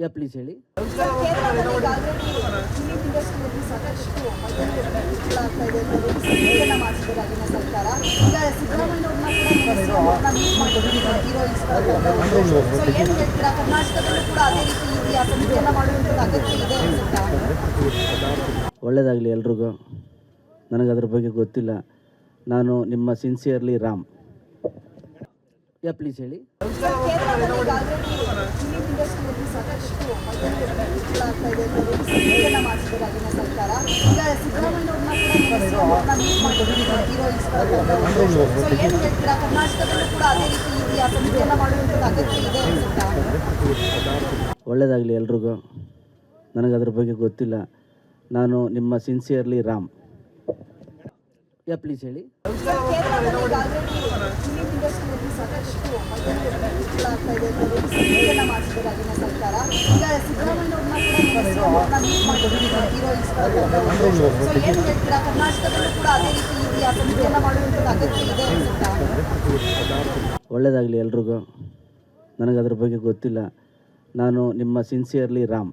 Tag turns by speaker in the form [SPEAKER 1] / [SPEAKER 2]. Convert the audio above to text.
[SPEAKER 1] ಯಾ please ಹೇಳಿ. ಒಳ್ಳೆಯದಾಗಲಿ ಎಲ್ರಿಗೂ. ನನಗೆ ಅದ್ರ ಬಗ್ಗೆ ಗೊತ್ತಿಲ್ಲ. ನಾನು ನಿಮ್ಮ ಸಿನ್ಸಿಯರ್ಲಿ ರಾಮ್. ಯಾ ಪ್ಲೀಸ್ ಹೇಳಿ. ಒಳ್ಳೇದಾಗಲಿ ಎಲ್ರಿಗೂ. ನನಗೆ ಅದ್ರ ಬಗ್ಗೆ ಗೊತ್ತಿಲ್ಲ. ನಾನು ನಿಮ್ಮ ಸಿನ್ಸಿಯರ್ಲಿ ರಾಮ್. ಯಾ ಪ್ಲೀಸ್ ಹೇಳಿ. ಒಳ್ಳೆಯದಾಗಲಿ ಎಲ್ರಿಗೂ. ನನಗೆ ಅದ್ರ ಬಗ್ಗೆ ಗೊತ್ತಿಲ್ಲ. ನಾನು ನಿಮ್ಮ ಸಿನ್ಸಿಯರ್ಲಿ ರಾಮ್.